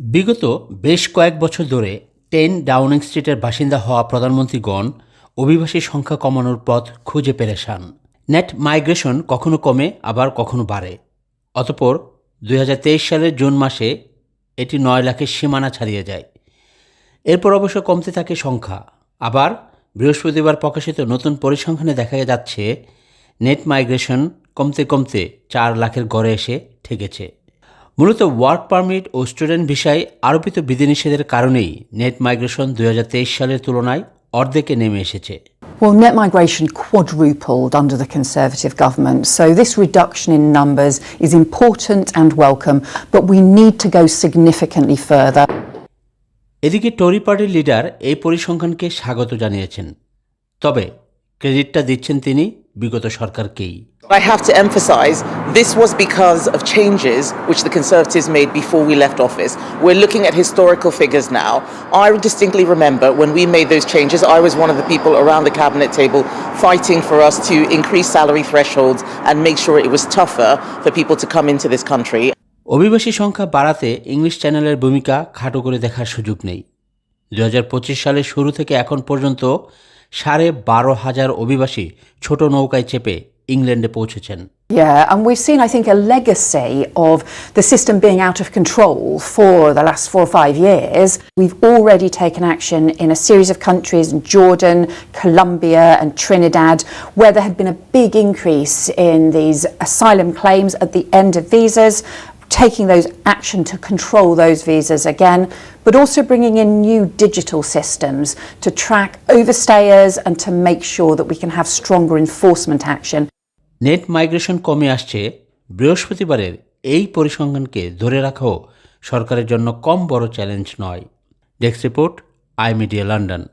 বিগত বেশ কয়েক বছর ধরে টেন ডাউনিং স্ট্রিটের বাসিন্দা হওয়া প্রধানমন্ত্রীগণ অভিবাসী সংখ্যা কমানোর পথ খুঁজে পেরেছান। নেট মাইগ্রেশন কখনো কমে, আবার কখনো বাড়ে। অতপর দুই হাজার তেইশ সালের জুন মাসে এটি নয় লাখের সীমানা ছাড়িয়ে যায়। এরপর অবশ্য কমতে থাকে সংখ্যা। আবার বৃহস্পতিবার প্রকাশিত নতুন পরিসংখ্যানে দেখা যাচ্ছে, নেট মাইগ্রেশন কমতে কমতে চার লাখের গড়ে এসে ঠেকেছে। মূলত ওয়ার্ক পারমিট ও স্টুডেন্ট ভিসায় আরোপিত বিধিনিষেধের কারণেই নেট মাইগ্রেশন দুই সালের তুলনায় অর্ধেকে নেমে এসেছে Well, net migration quadrupled under the Conservative government, so this reduction in numbers is important and welcome, but we need to go significantly further. এদিকে টরি পার্টির লিডার এই পরিসংখ্যানকে স্বাগত জানিয়েছেন তবে ক্রেডিটটা দিচ্ছেন তিনি বিগত সরকারকেই I have to emphasize this was because of changes which the Conservatives made before we left office. We're looking at historical figures now. I distinctly remember when we made those changes, I was one of the people around the cabinet table fighting for us to increase salary thresholds and make sure it was tougher for people to come into this country. অভিবাসী সংখ্যা বাড়াতে English চ্যানেলের ভূমিকা খাটো করে দেখার সুযোগ নেই দু হাজার পঁচিশ সালের শুরু থেকে এখন পর্যন্ত সাড়ে বারো হাজার অভিবাসী ছোট নৌকায় চেপে ইংল্যান্ডে পৌঁছেছেন Yeah, and we've seen, I think, a legacy of the system being out of control for the last four or five years. We've already taken action in a series of countries Jordan, Colombia, and Trinidad, where there had been a big increase in these asylum claims at the end of visas. Taking those action to control those visas again, but also bringing in new digital systems to track overstayers and to make sure that we can have stronger enforcement action. Net migration কমে আসছে বৃহস্পতিবারের এই পরিসংখ্যানকে ধরে রাখাও সরকারের জন্য কম বড় challenge নয় desk report I media London